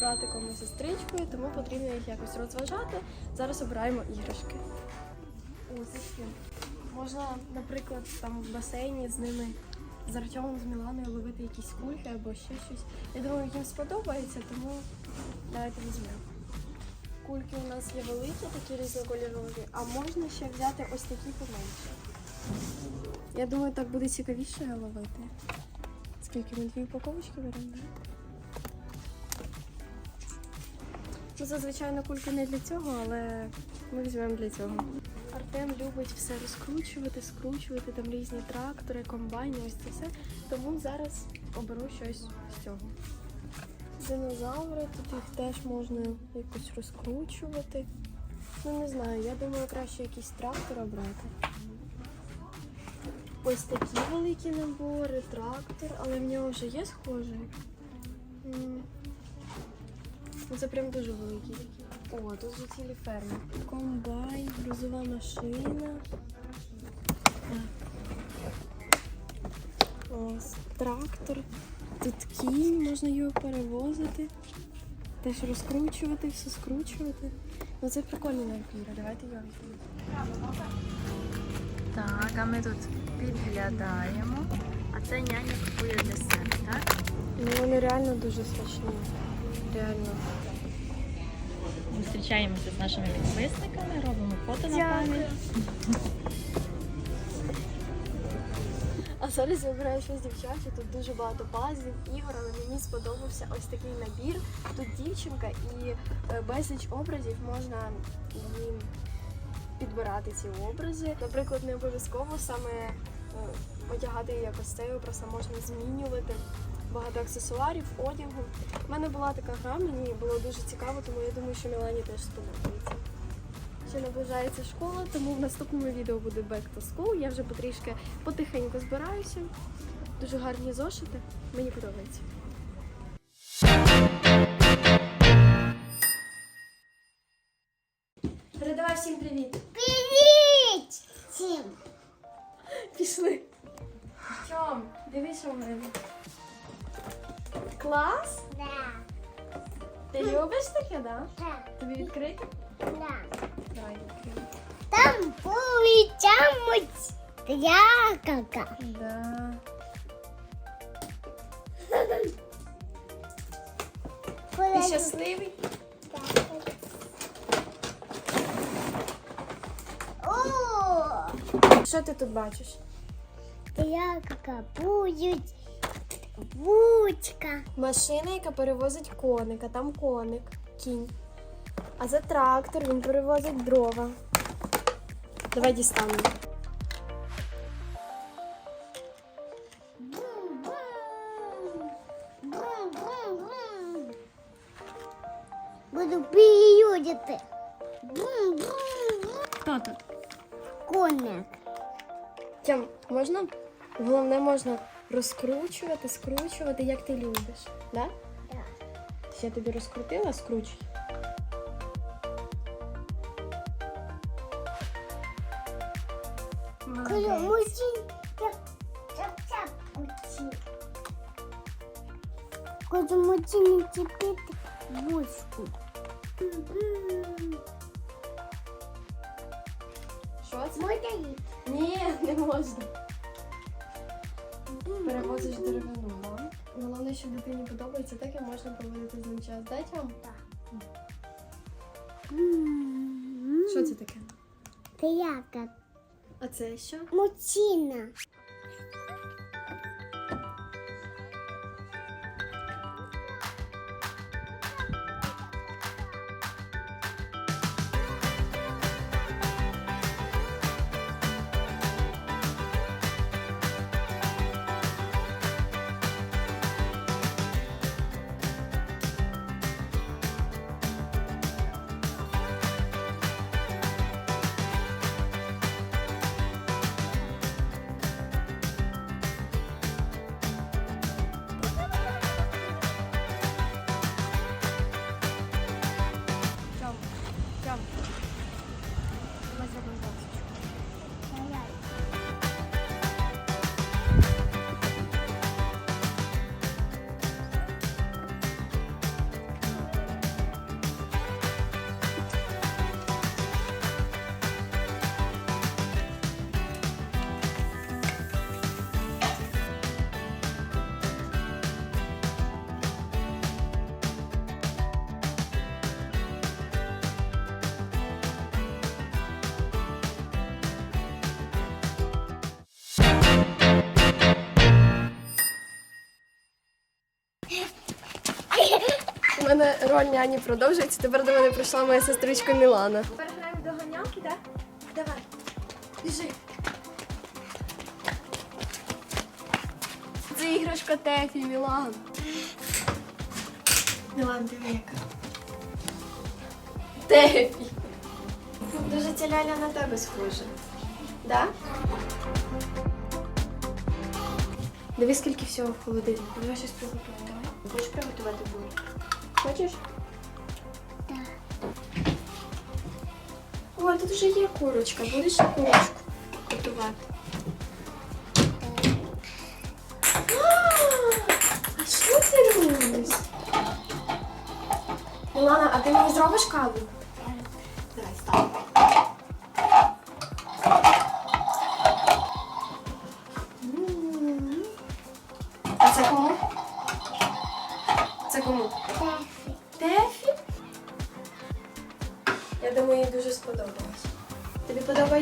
братиком і сестричкою, тому потрібно їх якось розважати. Зараз обираємо іграшки. Зайшли. Можна, наприклад, там в басейні з ними з Артемом, з Міланою ловити якісь кульки або ще щось. Я думаю, їм сподобається, тому давайте візьмемо. Кульки у нас є великі, такі різнокольорові, а можна ще взяти ось такі поменші. Я думаю, так буде цікавіше ловити. Скільки ми дві упаковочки беремо? Зазвичай на кульки не для цього, але ми візьмемо для цього. Артем любить все розкручувати, скручувати, там різні трактори, комбайни, ось це все. Тому зараз оберу щось з цього. Динозаври, тут їх теж можна якось розкручувати. Ну не знаю, я думаю, краще якийсь трактор обрати. Ось такі великі набори, трактор, але в нього вже є схожий. Ну, Це прям дуже великі такі. О, тут же цілі ферми. Комбайн, грузова машина. Ось трактор. Тут кінь, можна його перевозити. Теж розкручувати, все скручувати. Ну це прикольний набір, давайте його візьмемо. Так, а ми тут підглядаємо. А це няня купує десерт, так? Ну вони реально дуже смачні. Реально. Зустрічаємося з нашими підписниками, робимо фото на пам'ять. А зараз я обираю щось дівчаче, тут дуже багато пазлів, ігор, але мені сподобався ось такий набір. Тут дівчинка і е, безліч образів можна їм підбирати ці образи. Наприклад, не обов'язково саме е, одягати якось цей образ, а можна змінювати. Багато аксесуарів, одягу. У мене була така гра, мені було дуже цікаво, тому я думаю, що Мілані теж сподобається. Ще наближається школа, тому в наступному відео буде Back to School. Я вже потрішки потихеньку збираюся. Дуже гарні зошити. Мені подобається. Передавай всім привіт. Привіт! Всім! Пішли. Тьом, дивись, в мене. Клас? Да, Ти любиш таке, да? так, Тобі відкрити? да. Давай відкрити. Там повідомить трякака. Да. Ти щасливий? О, Що ти тут бачиш? трякака будуть вучка. Машина, яка перевозить коника, там коник, кінь. А це трактор, він перевозить дрова. Давай дістанемо. Буду. Бум-бум-бум. Хто тут? Коник. Тям, можна? Головне, можна розкручувати, скручувати, як ти любиш. Да? Так. Я тобі розкрутила, скручуй. Коли мужчин чіпити вушку. Що це? Ні, не можна. Перевозиш деревину, да? Головне, що дитині подобається, так і можна проводити з ним час. Дай Так. Що це таке? Тряка. А це що? Мужчина. Роль няні продовжується. Тепер до мене прийшла моя сестричка Мілана. Тепер граємо в доганялки, так? Давай. Біжи. Це іграшка Тефі, Мілан. Мілан, диви яка. Тефі. Дуже ця ляля на тебе схожа. Да? Диви, скільки всього в холодильнику. Давай щось приготуємо. Давай. Хочеш приготувати бургер? Хочеш? Так. О, тут вже є курочка. Будеш курочку готувати? А що ти робиш? Мілана, а ти мені зробиш каву? Давай, став. М. А це кому?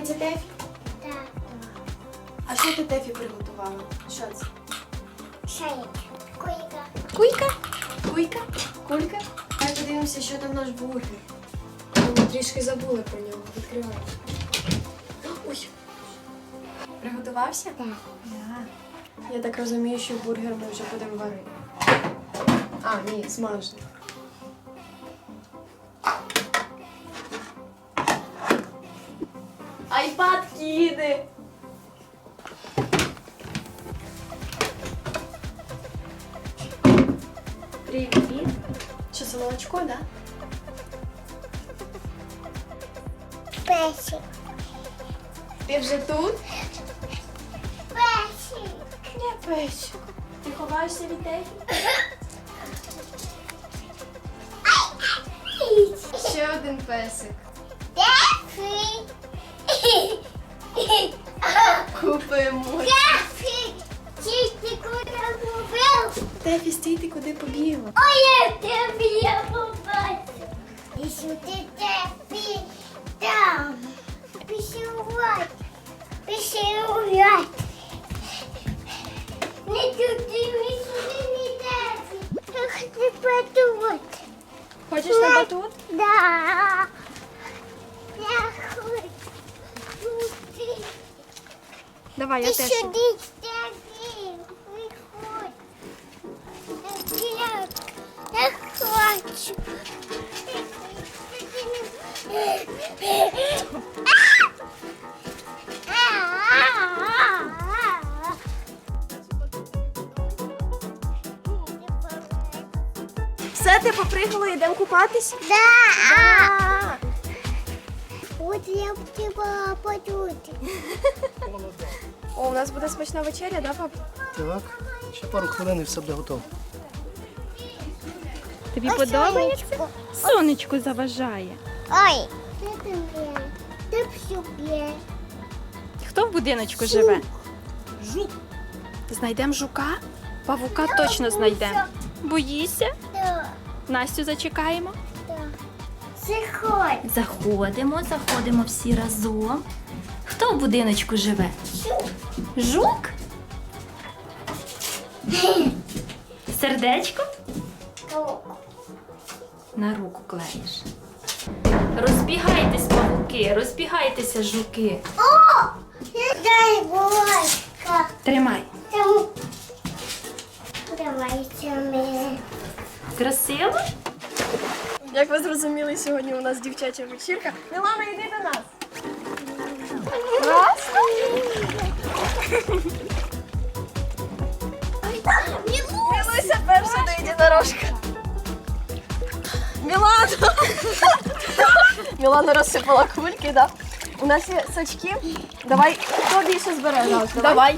Подобається Тефі? Так. А що ти Тефі приготувала? Що це? Шаєк. Куйка. Куйка? Куйка? Кулька? Давай подивимося, що там наш бургер. Ми трішки забули про нього. Відкривай. Ой. Приготувався? Так. Я так розумію, що бургер ми вже будемо варити. А, ні, смажити. Кіди! Привіт. Що це молочко, да? Песик. Ти вже тут? Песик. Не песик. Ти ховаєшся від Тефі? Ще один песик. Тефі. Тефі. Куди купив? Тефі, стій, ти куди побігла? Ой, тебе я побачив. І сюди тефі. Там. Пішувати. Пішувати. Не туди, не сюди, не тефі. Я хочу подумати. Хочеш на батут? Да. Я хочу. Туди. Давай, Ти сюди стяги. Виходь. Я, я хочу. Все, ти попригала, йдемо купатись? Да. От я б тебе подути. О, у нас буде смачна вечеря, да, пап? Так, ще пару хвилин і все буде готово. Тобі подобається? Сонечко заважає. Ой. Ти є? Де псює? Хто в будиночку живе? Жук. Знайдемо жука? Павука точно знайдемо. Боїшся? Так, Настю зачекаємо. так. Заходь. Заходимо, заходимо всі разом. Хто в будиночку живе? Жук? Сердечко? На руку клеїш. Розбігайтесь, павуки, розбігайтеся, жуки. О! Дай бочка. Тримай. Там. Давайте ми. Красиво? Як ви зрозуміли, сьогодні у нас дівчача вечірка. Мілана, йди до нас. Раз. Мілуся перша до єдинорожка. Мілана! Мілана розсипала кульки, да? У нас є сачки. Давай, хто більше збере нас? Давай.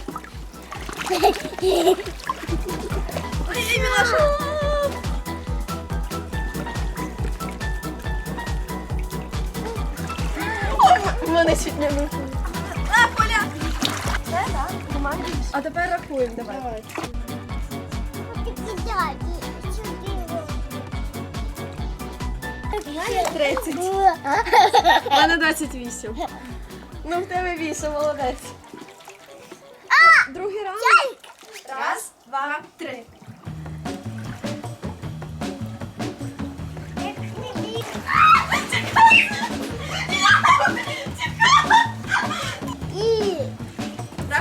Ой, Мілаша. У мене чуть не А тепер рахуємо, давай. Давай. 30. У мене 28. Ну, в тебе 8, молодець. Другий раунд. Раз, два, три.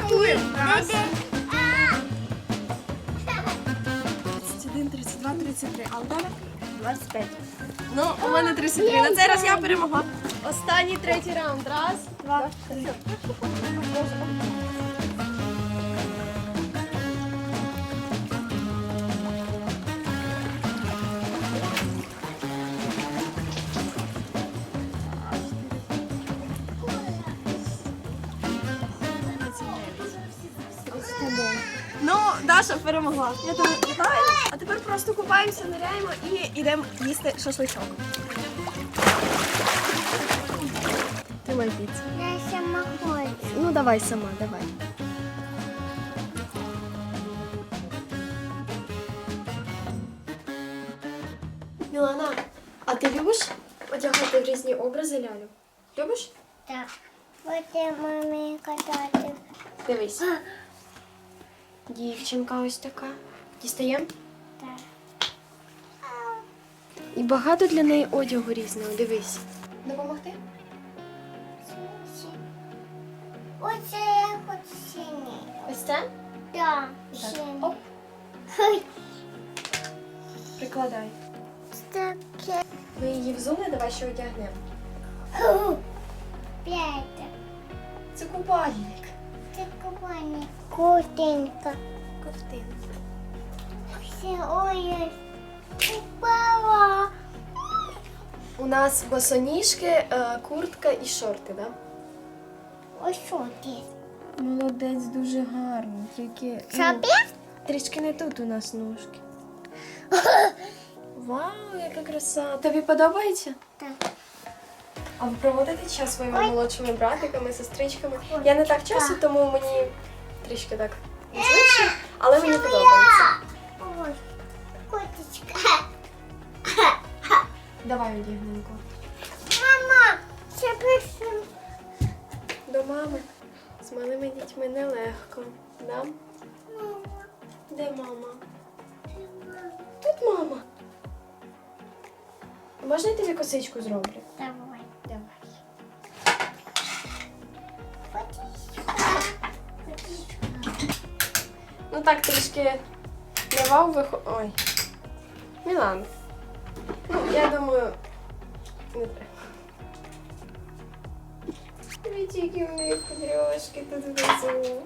Рахуємо. Раз. 31, 32, 33. А у тебе? 25. Ну, у мене 33. На цей раз я перемогла. Останній третій раунд. Раз, два, три. Ну, Даша перемогла. Я тебе вітаю. А тепер просто купаємося, ниряємо і йдемо їсти шашличок. Тримай піцу. Я сама хочу. Ну давай сама, давай. Мілана, а ти любиш одягати в різні образи лялю? Любиш? Так. Будемо мамі катати. Дивись. Дівчинка ось така. Дістаємо? Так. І багато для неї одягу різного. Дивись. Допомогти? Оце я хочу синій. Ось це? Так, синій. Оп, прикладай. таке. Ми її взули, давай ще одягнемо. П'ять. Це купальник. Ковтинка. Все, ой, упала. У нас босоніжки, е, куртка і шорти, да? Ось що ти? Молодець, дуже гарно. Тільки ну, трішки не тут у нас ножки. Вау, яка краса! Тобі подобається? Так. А ви проводите час своїми молодшими братиками, сестричками? Я не так часто, тому мені трішки так незвично, але мені подобається. Котичка. Давай одягнемо. Мама, це пишу. До мами. З малими дітьми нелегко. Да? Де мама? Тут мама. Можна я тобі косичку зроблю? Давай. Ну так трішки не вау вихо... Ой. Мілан. Ну, я думаю, не треба. Дивіться, які у неї кудряшки тут внизу.